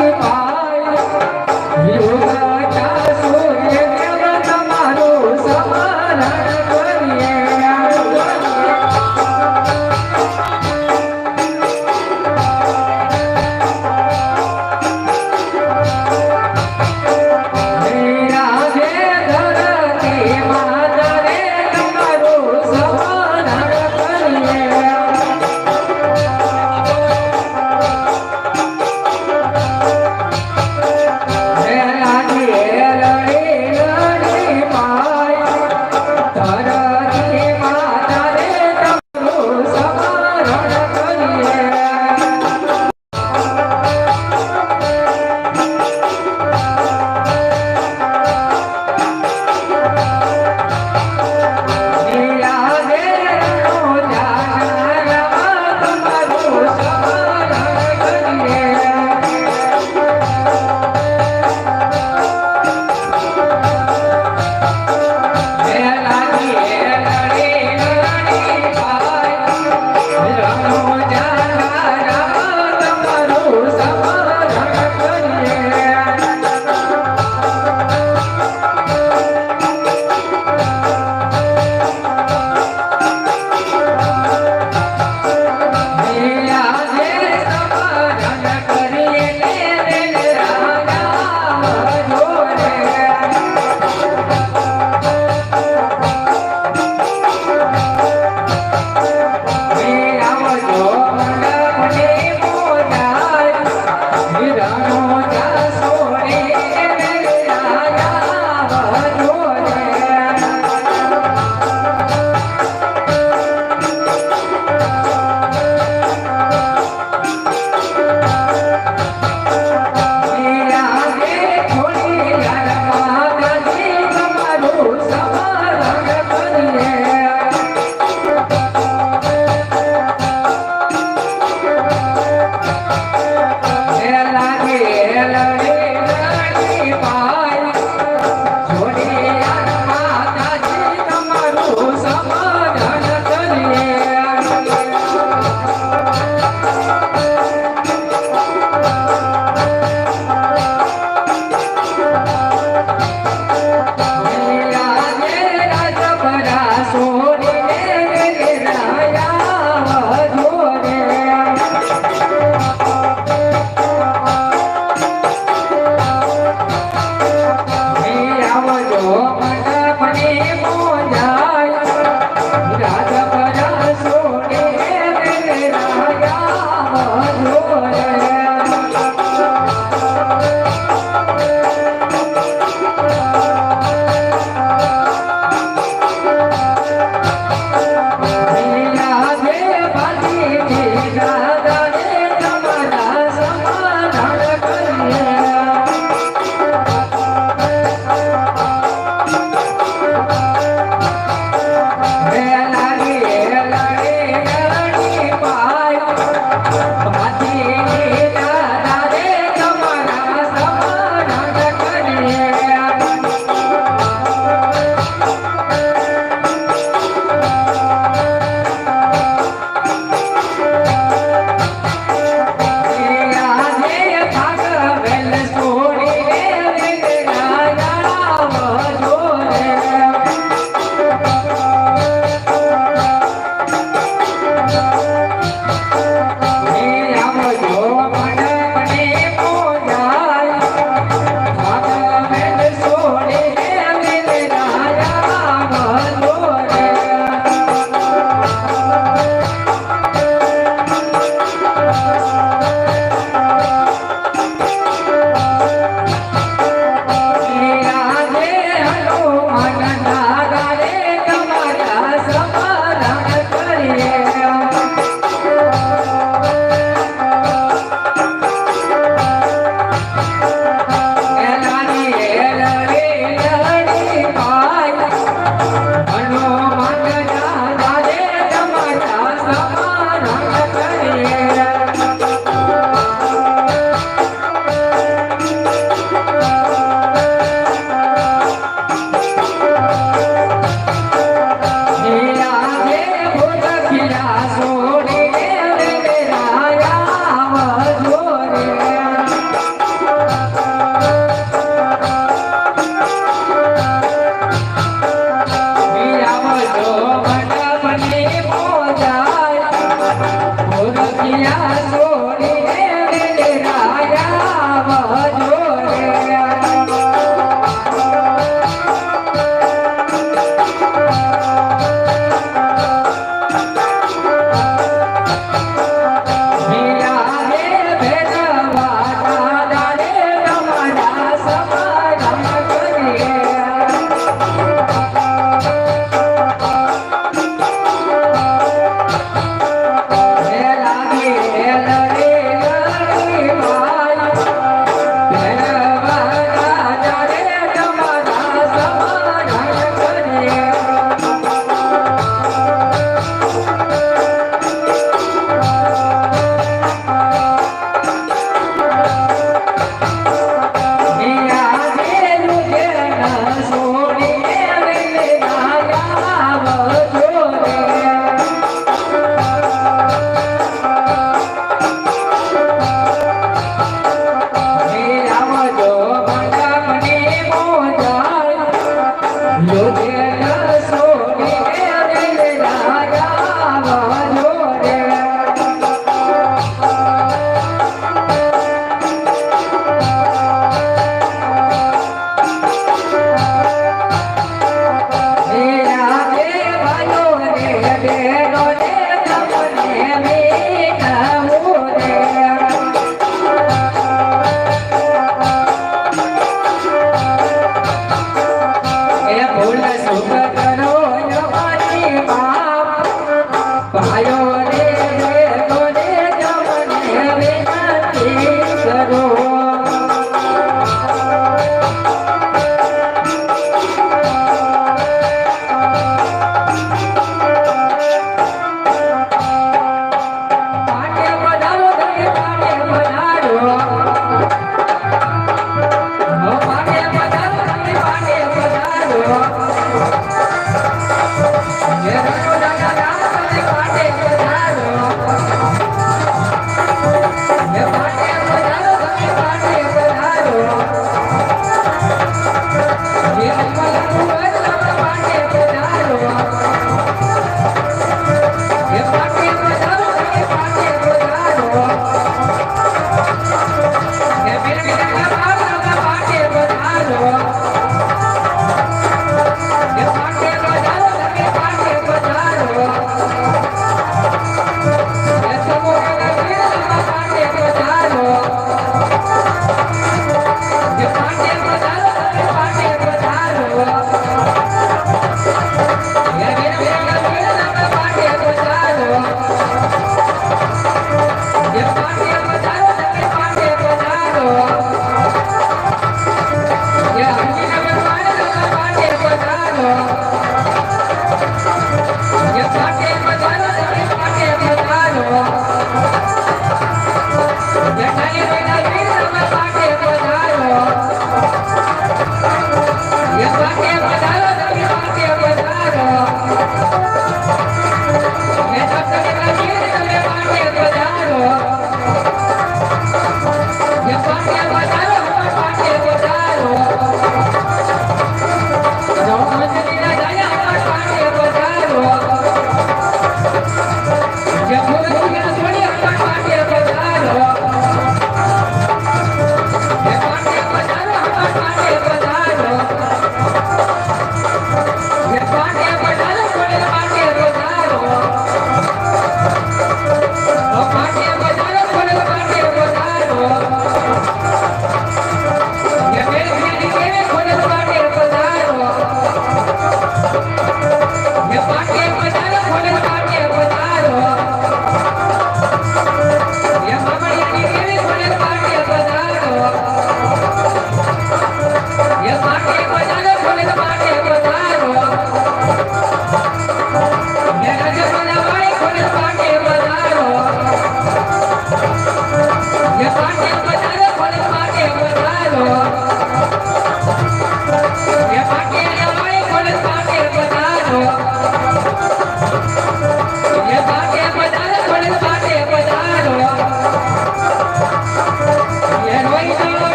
아,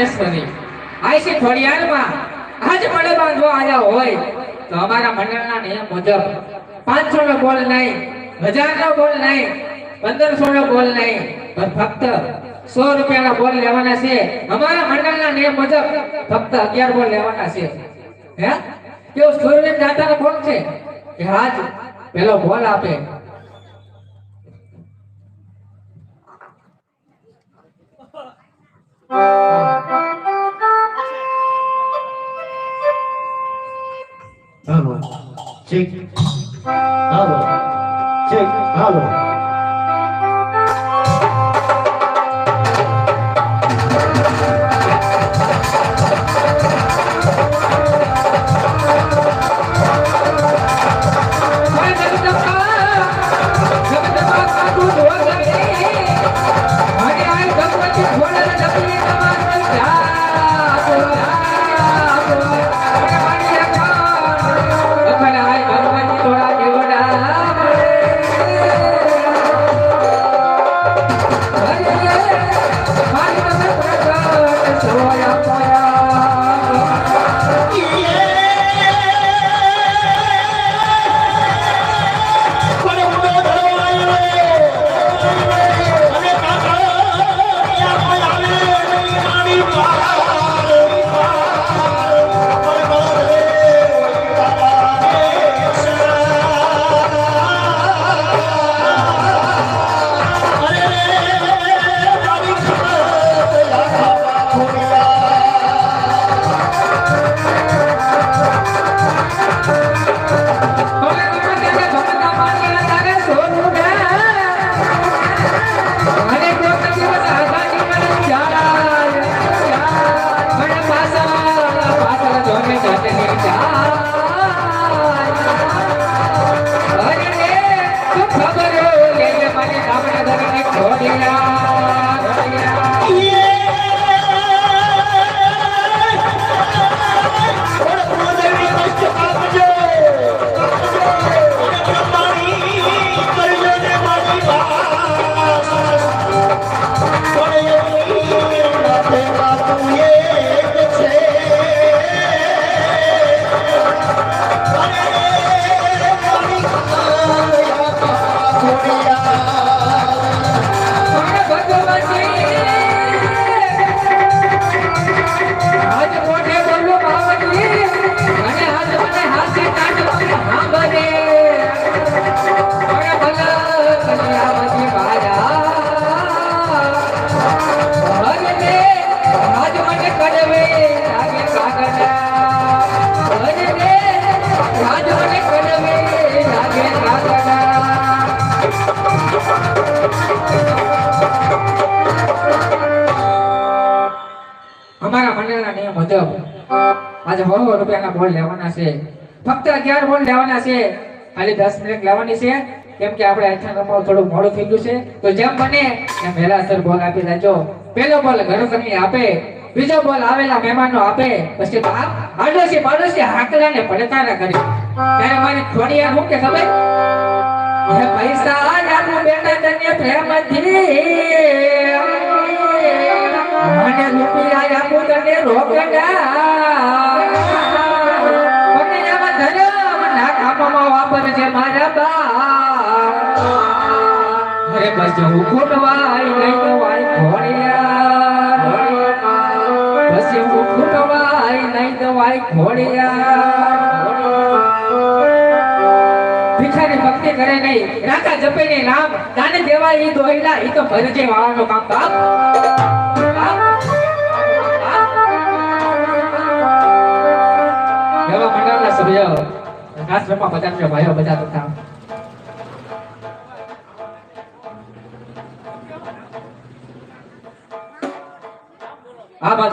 રાજ્ય રાજેશ્વરી આઈસી ખોડિયારમાં આજ મળે બાંધો આવ્યા હોય તો અમારા મંડળના નિયમ મુજબ પાંચસો નો બોલ નહીં હજાર નો બોલ નહીં પંદરસો નો બોલ નહીં, પણ ફક્ત સો રૂપિયાના બોલ લેવાના છે. અમારા મંડળના નિયમ મુજબ ફક્ત અગિયાર બોલ લેવાના છે. હે? કેવું સૂર્ય દાતાનો કોણ છે? કે હાજ પેલો બોલ આપે. Bravo. Check. Bravo. Check. Bravo. સો રૂપિયાના બોલ લેવાના છે. ફક્ત અગિયાર બોલ લેવાના છે. ખાલી દસ મિનિટ લેવાની છે. કેમ કે આપણે આઠા નંબર થોડું મોડું થઈ ગયું છે. તો જેમ બને એમ વહેલાસર બોલ આપી દેજો. પેલો બોલ ઘરકરની આપે. બીજો બોલ આવેલા મહેમાનો આપે. પછી બાપ આડોશી પાડોશી હાકલાને પડકારા કરે. ત્યારે મારી થોડી યાર હું કે ખબર? પૈસા બેટા તને પ્રેમથી મને રૂપિયા આપું તને રોકડા ના વાપરજે ઘોડિયા બસ ભક્તિ કરે નહીં રાજા જપે નહીં નામ દાને દેવા એ દોહિલા એ તો ભરજે વાળાનો કામ બાપ. મંડળના સભ્યો આશ્રમમાં ભાઈઓ બધા તથા